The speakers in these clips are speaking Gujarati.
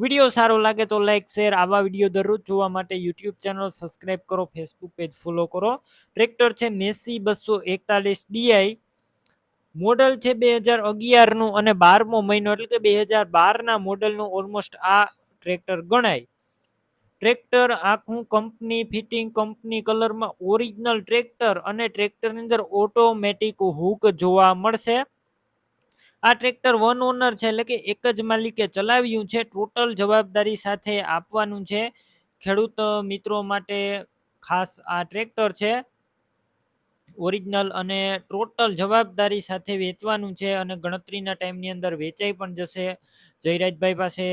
વીડિયો સારો લાગે તો લાઈક શેર આવા વીડિયો દરરોજ જોવા માટે યુટ્યુબ ચેનલ સબસ્ક્રાઇબ કરો ફેસબુક પેજ ફોલો કરો. ટ્રેક્ટર છે મેસી બસો એકતાલીસ ડીઆઈ મોડલ છે બે હજાર અગિયારનું અને બારમો મહિનો એટલે કે બે હજાર બારના મોડલનું ઓલમોસ્ટ આ ટ્રેક્ટર ગણાય. ટ્રેક્ટર આખું કંપની ફિટિંગ કંપની કલરમાં ઓરિજિનલ ટ્રેક્ટર અને ટ્રેક્ટરની અંદર ઓટોમેટિક હુક જોવા મળશે. આ ટ્રેક્ટર વન ઓનર છે, એટલે કે એક જ માલિકે ચલાવ્યું છે, ટોટલ જવાબદારી સાથે આપવાનું છે. ખેડૂત મિત્રો માટે ખાસ આ ટ્રેક્ટર છે. ઓરિજિનલ અને ટોટલ જવાબદારી સાથે વેચવાનું છે અને ગણતરીના ટાઈમની અંદર વેચાઈ પણ જશે. જયરાજભાઈ પાસે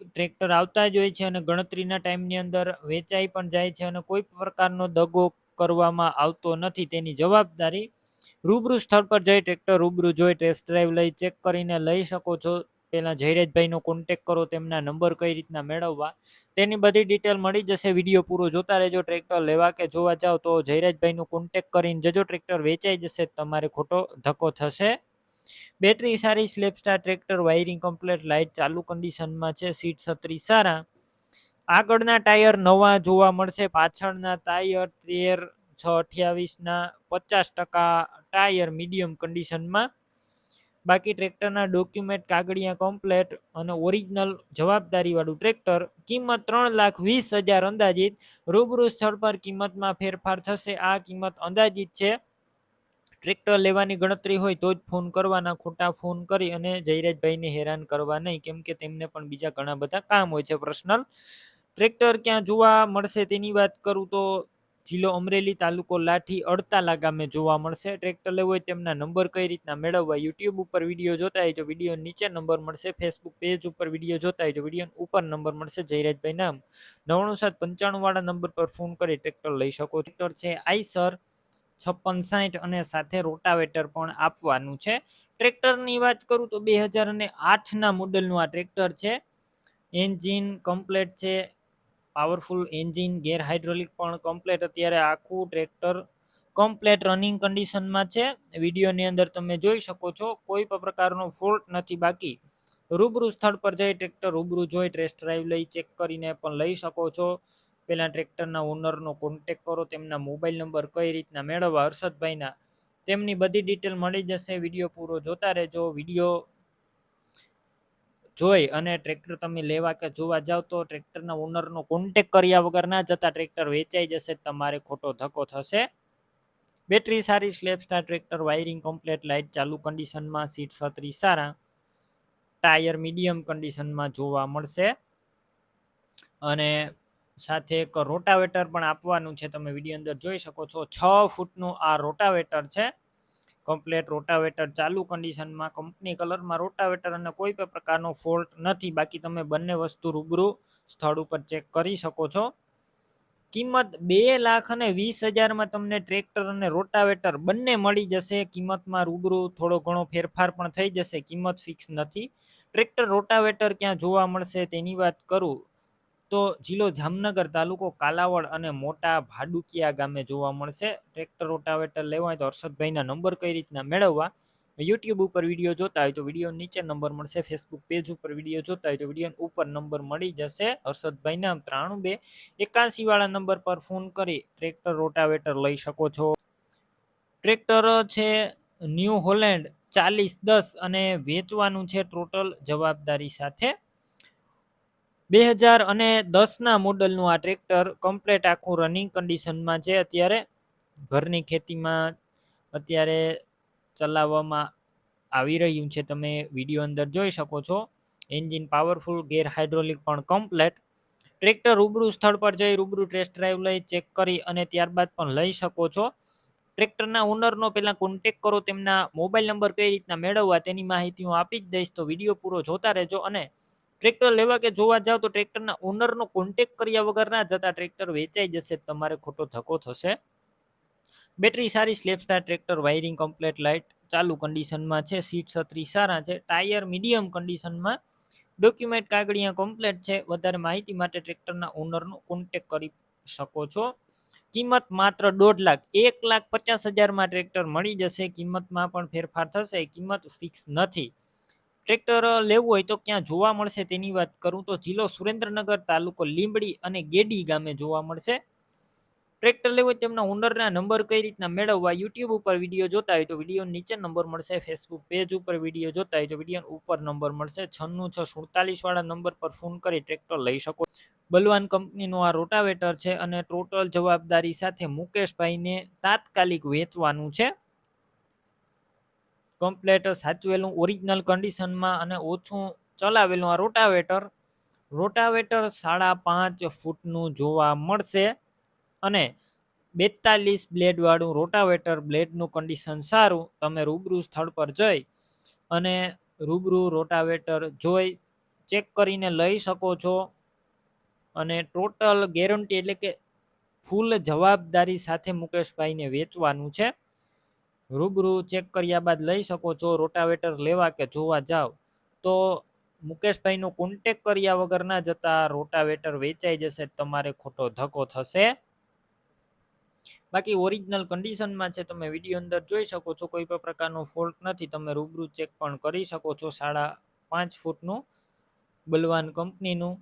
ટ્રેક્ટર આવતા જ હોય છે અને ગણતરીના ટાઈમની અંદર વેચાઈ પણ જાય છે અને કોઈ પ્રકારનો દગો કરવામાં આવતો નથી. તેની જવાબદારી રૂબરૂ સ્થળ પર જઈ ટ્રેક્ટર રૂબરૂ જોઈ ટેસ્ટ ડ્રાઈવ લઈ ચેક કરીને લઈ શકો છો. પહેલાં જયરાજભાઈનો કોન્ટેક કરો, તેમના નંબર કઈ રીતના મેળવવા, તેની બધી ડિટેલ મળી જશે. વીડિયો પૂરો જોતા રહેજો ટ્રેક્ટર લેવા કે જોવા જાઓ તો જયરાજભાઈનો કોન્ટેક કરીને જજો ટ્રેક્ટર વેચાઈ જશે, તમારે ખોટો ધક્કો થશે. બેટરી સારી self starter tractor wiring complete light ચાલુ કન્ડિશનમાં છે સીટ છત્રી સારા. આગળના ટાયર નવા જોવા મળશે, પાછળના ટાયર તેર છ અઠ્યાવીસના પચાસ ટકા ટાયર મીડિયમ કન્ડિશનમાં. બાકી ટ્રેક્ટરના ડોક્યુમેન્ટ, કાગળિયા કમ્પ્લેટ અને ઓરિજિનલ જવાબદારીવાળું ટ્રેક્ટર કિંમત ત્રણ લાખ વીસ હજાર અંદાજિત. રૂબરૂ સ્થળ પર કિંમતમાં ફેરફાર થશે. આ કિંમત અંદાજિત છે. ટ્રેક્ટર લેવાની ગણતરી હોય તો જ ફોન કરવાના. ખોટા ફોન કરી અને જયરાજભાઈને હેરાન કરવા નહીં. કેમ કે તેમને પણ બીજા ઘણા બધા કામ હોય છે પર્સનલ. ટ્રેક્ટર ક્યાં જોવા મળશે તેની વાત કરું તો જિલ્લો અમરેલી તાલુકો લાઠી અડતાલા ગામે જોવા મળશે. ટ્રેક્ટર લેવું હોય તેમના નંબર કઈ રીતના મેળવવા યુટ્યુબ ઉપર વીડિયો જોતા હોય તો વીડિયો નીચે નંબર મળશે. ફેસબુક પેજ ઉપર વીડિયો જોતા હોય તો વીડિયો ઉપર નંબર મળશે. જયરાજભાઈ નામ. નવ્વાણું સાત પંચાણું વાળા નંબર પર ફોન કરી ટ્રેક્ટર લઈ શકો. ટ્રેક્ટર છે આઈસર છપ્પન સાઠ અને સાથે રોટાવેટર પણ આપવાનું છે. ટ્રેક્ટરની વાત કરું તો બે હજાર અને આઠના મોડલનું આ ટ્રેક્ટર છે. એન્જિન કમ્પ્લેટ છે. પાવરફુલ એન્જિન, ગેર હાઇડ્રોલિક પણ કમ્પ્લેટ અત્યારે આખું ટ્રેક્ટર કમ્પ્લેટ રનિંગ કન્ડિશનમાં છે. વિડીયોની અંદર તમે જોઈ શકો છો, કોઈ પણ પ્રકારનો ફોલ્ટ નથી બાકી. રૂબરૂ સ્થળ પર જઈ ટ્રેક્ટર રૂબરૂ જોઈ ટેસ્ટ ડ્રાઈવ લઈ ચેક કરીને પણ લઈ શકો છો. પહેલાં ટ્રેક્ટરના ઓનરનો કોન્ટેક કરો, તેમના મોબાઈલ નંબર કઈ રીતના મેળવવા, હર્ષદભાઈના. તેમની બધી ડિટેલ મળી જશે. વીડિયો પૂરો જોતા રહેજો. વીડિયો જોઈ અને ટ્રેક્ટર તમે લેવા કે જોવા જાવ તો ટ્રેક્ટરના ઓનરનો કોન્ટેક કર્યા વગર ના જતા ટ્રેક્ટર વેચાઈ જશે, તમારે ખોટો ધક્કો થશે. બેટરી સારી self starter tractor wiring complete light ચાલુ કન્ડિશનમાં સીટ છત્રી સારા. ટાયર મીડિયમ કન્ડિશનમાં જોવા મળશે. અને સાથે એક રોટાવેટર પણ આપવાનું છે, તમે વીડિયો અંદર જોઈ શકો છો. છ ફૂટનું આ રોટાવેટર છે. કમ્પ્લેટ રોટાવેટર ચાલુ કન્ડિશનમાં કંપની કલરમાં રોટાવેટર અને કોઈ પણ પ્રકારનો ફોલ્ટ નથી. બાકી તમે બંને વસ્તુ રૂબરૂ સ્થળ ઉપર ચેક કરી શકો છો. કિંમત બે લાખ અને વીસ હજારમાં તમને ટ્રેક્ટર અને રોટાવેટર બંને મળી જશે. કિંમતમાં રૂબરૂ થોડો ઘણો ફેરફાર પણ થઈ જશે. કિંમત ફિક્સ નથી. ટ્રેક્ટર રોટાવેટર ક્યાં જોવા મળશે તેની વાત કરું. તો જિલ્લો જામનગર તાલુકો કાલાવડ અને મોટા ભાડુકિયા ગામે જોવા મળશે. ટ્રેક્ટર રોટાવેટર લેવા હોય તો હર્ષદભાઈના નંબર કઈ રીતના મેળવવા? યુટ્યુબ ઉપર વીડિયો જોતા હોય તો વીડિયો નીચે નંબર મળશે. ફેસબુક પેજ ઉપર વીડિયો જોતા હોય તો વીડિયો ઉપર નંબર મળી જશે. હર્ષદભાઈના ત્રાણું બે એકાસી વાળા નંબર પર ફોન કરી ટ્રેક્ટર રોટાવેટર લઈ શકો છો. ટ્રેક્ટર છે ન્યૂ હોલેન્ડ ચાલીસ દસ અને વેચવાનું છે ટોટલ જવાબદારી સાથે. બે હજાર અને દસના મોડલનું આ ટ્રેક્ટર કમ્પ્લેટ આખું રનિંગ કન્ડિશનમાં છે. અત્યારે ઘરની ખેતીમાં અત્યારે ચલાવવામાં આવી રહ્યું છે. તમે વીડિયો અંદર જોઈ શકો છો. એન્જિન પાવરફુલ ગેર હાઇડ્રોલિક પણ કમ્પ્લેટ ટ્રેક્ટર રૂબરૂ સ્થળ પર જઈ રૂબરૂ ટેસ્ટ ડ્રાઈવ લઈ ચેક કરી અને ત્યારબાદ પણ લઈ શકો છો. ટ્રેક્ટરના ઓનરનો પહેલાં કોન્ટેક કરો, તેમના મોબાઈલ નંબર કઈ રીતના મેળવવા તેની માહિતી હું આપી જ દઈશ. તો વીડિયો પૂરો જોતા રહેજો અને ટ્રેક્ટર લેવા કે જોવા જાવ તો ટ્રેક્ટરના ઓનરનો કોન્ટેક કર્યા વગર ના જતા ટ્રેક્ટર વેચાઈ જશે, તમારે ખોટો ધક્કો થશે. બેટરી સારી self tractor wiring complete light ચાલુ કન્ડિશનમાં છે સીટ છત્રી સારા છે ટાયર મીડિયમ કન્ડિશનમાં ડોક્યુમેન્ટ કાગળિયા કમ્પ્લેટ છે, વધારે માહિતી માટે ટ્રેક્ટરના ઓનરનો કોન્ટેક કરી શકો છો. કિંમત માત્ર દોઢ લાખ, એક લાખ પચાસ હજારમાં ટ્રેક્ટર મળી જશે, કિંમતમાં પણ ફેરફાર થશે, કિંમત ફિક્સ નથી. ટ્રેક્ટર લેવું હોય તો ક્યાં જોવા મળશે તેની વાત કરું તો જિલ્લો સુરેન્દ્રનગર તાલુકો લીંબડી અને ગેડી ગામે જોવા મળશે. ટ્રેક્ટર લેવું હોય તેમના ઓનરના નંબર કઈ રીતના મેળવવા યુટ્યુબ ઉપર વીડિયો જોતા હોય તો વીડિયો નીચે નંબર મળશે, ફેસબુક પેજ ઉપર વીડિયો જોતા હોય તો વીડિયો ઉપર નંબર મળશે. છન્નું છ સુડતાલીસ વાળા નંબર પર ફોન કરી ટ્રેક્ટર લઈ શકો. બલવાન કંપનીનું આ રોટાવેટર છે અને ટોટલ જવાબદારી સાથે મુકેશભાઈને તાત્કાલિક વેચવાનું છે. કમ્પ્લેટ સાચવેલું ઓરિજિનલ કન્ડિશનમાં અને ઓછું ચલાવેલું આ રોટાવેટર. રોટાવેટર સાડા પાંચ ફૂટનું જોવા મળશે અને બેતાલીસ બ્લેડવાળું રોટાવેટર બ્લેડનું કન્ડિશન સારું, તમે રૂબરૂ સ્થળ પર જઈ અને રૂબરૂ રોટાવેટર જોઈ, ચેક કરીને લઈ શકો છો. અને ટોટલ ગેરંટી એટલે કે ફૂલ જવાબદારી સાથે મુકેશભાઈને વેચવાનું છે. રૂબરૂ ચેક કર્યા બાદ લઈ શકો છો, રોટાવેટર લેવા કે જોવા જાઓ તો મુકેશભાઈનો કોન્ટેક કર્યા વગર ના જતા રોટાવેટર વેચાઈ જશે, તમારે ખોટો ધક્કો થશે. બાકી ઓરિજિનલ કન્ડિશનમાં છે, તમે વીડિયો અંદર જોઈ શકો છો, કોઈ પણ પ્રકારનો ફોલ્ટ નથી, તમે રૂબરૂ ચેક પણ કરી શકો છો, સાડા પાંચ ફૂટનું બલવાન કંપનીનું.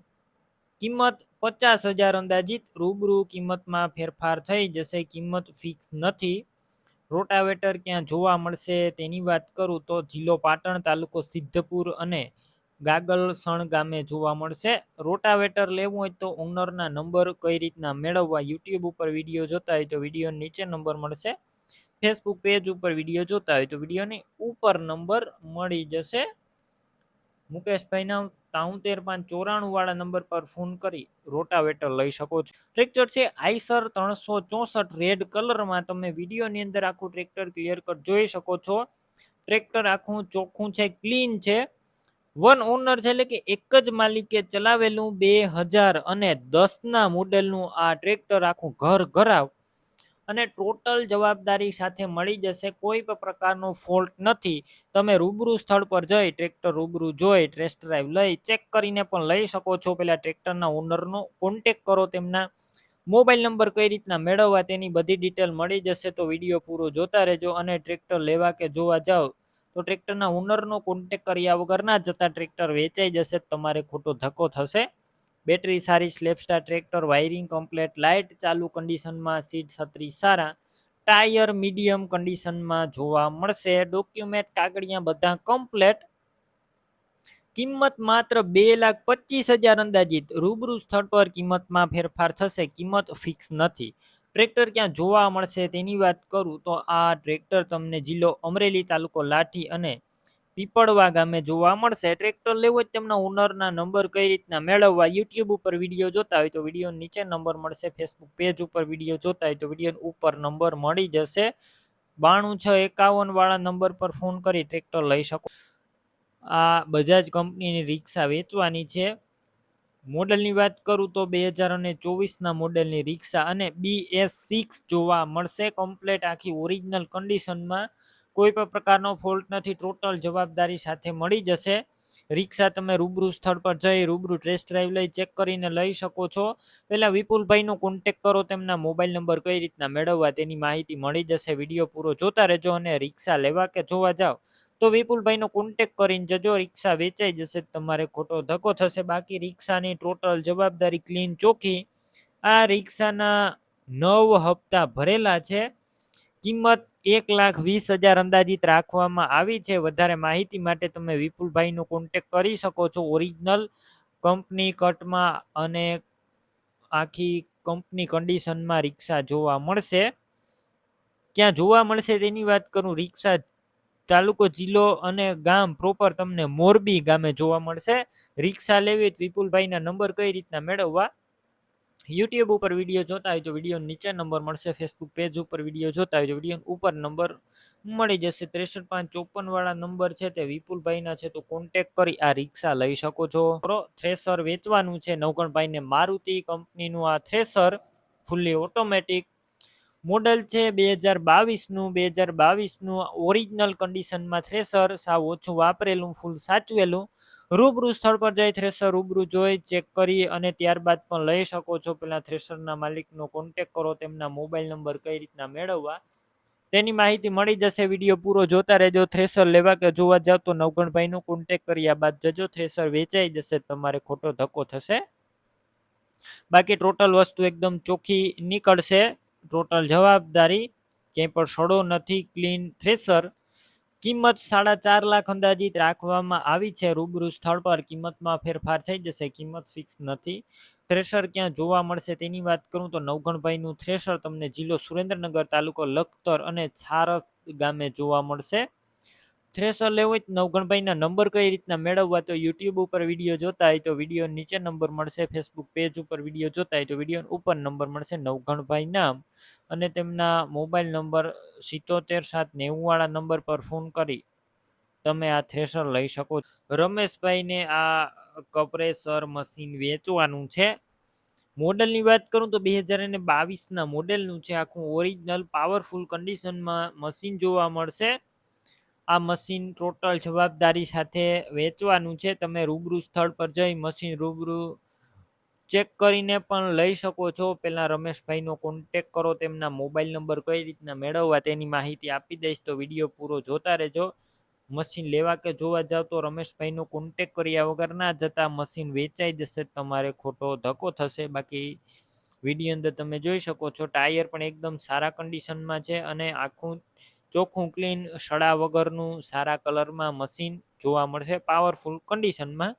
કિંમત પચાસ હજાર અંદાજિત, રૂબરૂ કિંમતમાં ફેરફાર થઈ જશે, કિંમત ફિક્સ નથી. રોટાવેટર ક્યાં જોવા મળશે તેની વાત કરું તો જિલ્લો પાટણ, તાલુકો સિદ્ધપુર અને ગાગલસણ ગામે જોવા મળશે. રોટાવેટર લેવું હોય તો ઓનરના નંબર કઈ રીતના મેળવવા યુટ્યુબ ઉપર વીડિયો જોતા હોય તો વીડિયો નીચે નંબર મળશે. ફેસબુક પેજ ઉપર વીડિયો જોતા હોય તો વિડીયોની ઉપર નંબર મળી જશે. મુકેશભાઈના તાઉતેર પાંચ ચોરાણું વાળા નંબર પર ફોન કરી રોટાવેટર લઈ શકો છો. ટ્રેક્ટર છે આઈસર ત્રણસો ચોસઠ રેડ કલરમાં. તમે વિડીયોની અંદર આખું ટ્રેક્ટર ક્લિયર કટ જોઈ શકો છો. ટ્રેક્ટર આખું ચોખ્ખું છે, ક્લીન છે. વન ઓનર છે એટલે કે એક જ માલિકે ચલાવેલું બે હજાર અને દસના મોડેલનું આ ટ્રેક્ટર આખું ઘર ઘરાવ અને ટોટલ જવાબદારી સાથે મળી જશે કોઈ પણ પ્રકારનો ફોલ્ટ નથી. તમે રૂબરૂ સ્થળ પર જઈ ટ્રેક્ટર રૂબરૂ જોઈ ટેસ્ટ ડ્રાઈવ લઈ ચેક કરીને પણ લઈ શકો છો. પહેલાં ટ્રેક્ટરના ઓનરનો કોન્ટેક કરો, તેમના મોબાઈલ નંબર કઈ રીતના મેળવવા તેની બધી ડિટેલ મળી જશે તો વીડિયો પૂરો જોતા રહેજો અને ટ્રેક્ટર લેવા કે જોવા જાઓ તો ટ્રેક્ટરના ઓનરનો કોન્ટેક કર્યા વગર ના જતા ટ્રેક્ટર વેચાઈ જશે, તમારે ખોટો ધક્કો થશે. બેટરી સારી, self starter, tractor, wiring complete, light ચાલુ કન્ડિશનમાં, સીટ છત્રી સારા, ટાયર મીડિયમ કન્ડિશનમાં જોવા મળશે. ડોક્યુમેન્ટ કાગળિયા બધા કમ્પ્લેટ. કિંમત માત્ર બે લાખ પચીસ હજાર અંદાજિત. રૂબરૂ સ્થળ પર કિંમતમાં ફેરફાર થશે. કિંમત ફિક્સ નથી. ટ્રેક્ટર ક્યાં જોવા મળશે તેની વાત કરું તો આ ટ્રેક્ટર તમને જિલ્લો અમરેલી તાલુકો લાઠી અને પીપળવા ગામે જોવા મળશે. ટ્રેક્ટર લેવું હોય તેમના ઓનરના નંબર કઈ રીતના મેળવવા? યુટ્યુબ ઉપર વીડિયો જોતા હોય તો વીડિયો નીચે નંબર મળશે. ફેસબુક પેજ ઉપર વીડિયો જોતા હોય તો વીડિયો ઉપર નંબર મળી જશે. બાણું છ એકાવન વાળા નંબર પર ફોન કરી ટ્રેક્ટર લઈ શકો. આ બજાજ કંપનીની રિક્ષા વેચવાની છે. મોડલની વાત કરું તો બે હજાર અને ચોવીસના મોડેલની રિક્ષા અને બી એસ સિક્સ જોવા મળશે. કમ્પ્લેટ આખી ઓરિજિનલ કન્ડિશનમાં કોઈ પણ પ્રકારનો ફોલ્ટ નથી ટોટલ જવાબદારી સાથે મળી જશે. રિક્ષા તમે રૂબરૂ સ્થળ પર જઈ, રૂબરૂ ટેસ્ટ ડ્રાઈવ લઈ ચેક કરીને લઈ શકો છો. પહેલાં વિપુલભાઈનો કોન્ટેક કરો, તેમના મોબાઈલ નંબર કઈ રીતના મેળવવા તેની માહિતી મળી જશે. વીડિયો પૂરો જોતા રહેજો અને રિક્ષા લેવા કે જોવા જાઓ. તો વિપુલભાઈનો કોન્ટેક કરીને જજો, રિક્ષા વેચાઈ જશે, તમારે ખોટો ધક્કો થશે. બાકી રિક્ષાની ટોટલ જવાબદારી ક્લીન ચોખ્ખી આ રિક્ષાના નવ હપ્તા ભરેલા છે. કિંમત એક લાખ વીસ હજાર અંદાજિત રાખવામાં આવી છે. વધારે માહિતી માટે તમે વિપુલભાઈનો કોન્ટેક કરી શકો છો ઓરિજિનલ કંપની કટમાં અને આખી કંપની કન્ડિશનમાં રિક્ષા જોવા મળશે. ક્યાં જોવા મળશે તેની વાત કરું, રિક્ષા તાલુકો, જિલ્લો અને ગામ પ્રોપર તમને મોરબી ગામે જોવા મળશે. રિક્ષા લેવી વિપુલભાઈના નંબર કઈ રીતના મેળવવા? યુટ્યુબ ઉપર વીડિયો જોતા હોય તો વીડિયો નીચે નંબર મળશે ફેસબુક પેજ ઉપર વીડિયો જોતા હોય તો વીડિયો ઉપર નંબર મળી જશે. ત્રેસઠ પાંચ ચોપનવાળા નંબર છે તે વિપુલભાઈના છે, તો કોન્ટેક કરી આ રિક્ષા લઈ શકો છો. થ્રેસર વેચવાનું છે, નવગણભાઈને મારુતિ કંપનીનું આ થ્રેસર ફૂલ્લી ઓટોમેટિક મોડલ છે બે હજાર બાવીસનું. બે હજાર બાવીસનું ઓરિજિનલ કન્ડિશનમાં થ્રેસર સાવ ઓછું વાપરેલું, ફૂલ સાચવેલું. રૂબરૂ સ્થળ પર જઈ થ્રેસર રૂબરૂ જોઈ, ચેક કરી અને ત્યારબાદ પણ લઈ શકો છો. પેલા થ્રેસરના માલિકનો કોન્ટેક કરો, તેમના મોબાઈલ નંબર કઈ રીતના મેળવવા. તેની માહિતી મળી જશે. વીડિયો પૂરો જોતા રહેજો. થ્રેસર લેવા કે જોવા જાવ તો નવગણભાઈનો કોન્ટેક કર્યા બાદ જજો. થ્રેસર વેચાઈ જશે. તમારે ખોટો ધક્કો થશે. બાકી ટોટલ વસ્તુ એકદમ ચોખ્ખી નીકળશે. ટોટલ જવાબદારી ક્યાંય પણ સડો નથી, ક્લીન થ્રેસર. કિંમત સાડા ચાર લાખ અંદાજિત રાખવામાં આવી છે. રૂબરૂ સ્થળ પર કિંમતમાં ફેરફાર થઈ જશે. કિંમત ફિક્સ નથી. થ્રેશર ક્યાં જોવા મળશે તેની વાત કરું તો નવઘણભાઈનું થ્રેશર તમને જિલ્લો સુરેન્દ્રનગર તાલુકો લખતર અને છારસ ગામે જોવા મળશે. થ્રેશર લેવું હોય તો નવગણભાઈના નંબર કઈ રીતના મેળવવા તો યુટ્યુબ ઉપર વીડિયો જોતા હોય તો વીડિયો નીચે નંબર મળશે ફેસબુક પેજ ઉપર વીડિયો જોતા હોય તો વીડિયો ઉપર નંબર મળશે નવગણભાઈ નામ. અને તેમના મોબાઈલ નંબર સિત્તોતેર સાત નેવુંવાળા નંબર પર ફોન કરી. તમે આ થ્રેશર લઈ શકો રમેશભાઈને આ કપ્રેસર મશીન વેચવાનું છે. મોડલની વાત કરું તો બે હજાર અને બાવીસના મોડેલનું છે. આખું ઓરિજિનલ પાવરફુલ કન્ડિશનમાં મશીન જોવા મળશે. આ મશીન ટોટલ જવાબદારી સાથે વેચવાનું છે. તમે રૂબરૂ સ્થળ પર જઈ મશીન રૂબરૂ ચેક કરીને પણ લઈ શકો છો. પહેલાં રમેશભાઈનો કોન્ટેક કરો, તેમના મોબાઈલ નંબર કઈ રીતના મેળવવા તેની માહિતી આપી દઈશ. તો વીડિયો પૂરો જોતા રહેજો. મશીન લેવા કે જોવા જાવ તો રમેશભાઈનો કોન્ટેક કર્યા વગર ના જતા મશીન વેચાઈ જશે. તમારે ખોટો ધક્કો થશે. બાકી વીડિયો અંદર તમે જોઈ શકો છો. ટાયર પણ એકદમ સારા કન્ડિશનમાં છે અને આખું ચોખ્ખું ક્લીન સડા વગરનું સારા કલરમાં મશીન જોવા મળશે. પાવરફુલ કન્ડિશનમાં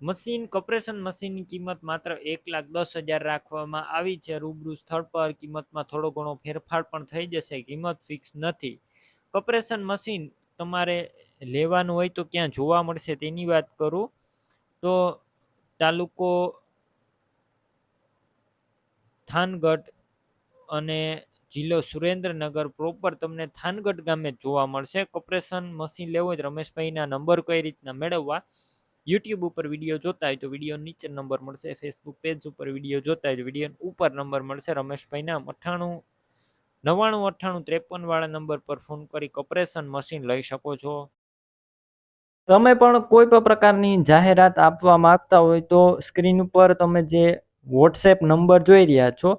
મશીન કમ્પ્રેશન મશીનની કિંમત માત્ર એક લાખ દસ હજાર રાખવામાં આવી છે. રૂબરૂ સ્થળ પર કિંમતમાં થોડો ઘણો ફેરફાર પણ થઈ જશે. કિંમત ફિક્સ નથી. કમ્પ્રેશન મશીન તમારે લેવાનું હોય તો ક્યાં જોવા મળશે તેની વાત કરું. તો તાલુકો થાનગઢ અને જિલ્લો સુરેન્દ્રનગર પ્રોપર તમને થાનગઢ ગામે જોવા મળશે. કમ્પ્રેશન મશીન લેવું હોય તો રમેશભાઈના નંબર કઈ રીતના મેળવવા? યુટ્યુબ ઉપર વીડિયો જોતા હોય તો વીડિયો નીચે નંબર મળશે. ફેસબુક પેજ ઉપર વીડિયો જોતા હોય તો વીડિયો ઉપર નંબર મળશે. રમેશભાઈના અઠ્ઠાણું, નવ્વાણું, અઠ્ઠાણું, ત્રેપન વાળા નંબર પર ફોન કરી કમ્પ્રેશન મશીન લઈ શકો છો. તમે પણ કોઈ પણ પ્રકારની જાહેરાત આપવા માંગતા હોય તો સ્ક્રીન ઉપર તમે જે વોટ્સએપ નંબર જોઈ રહ્યા છો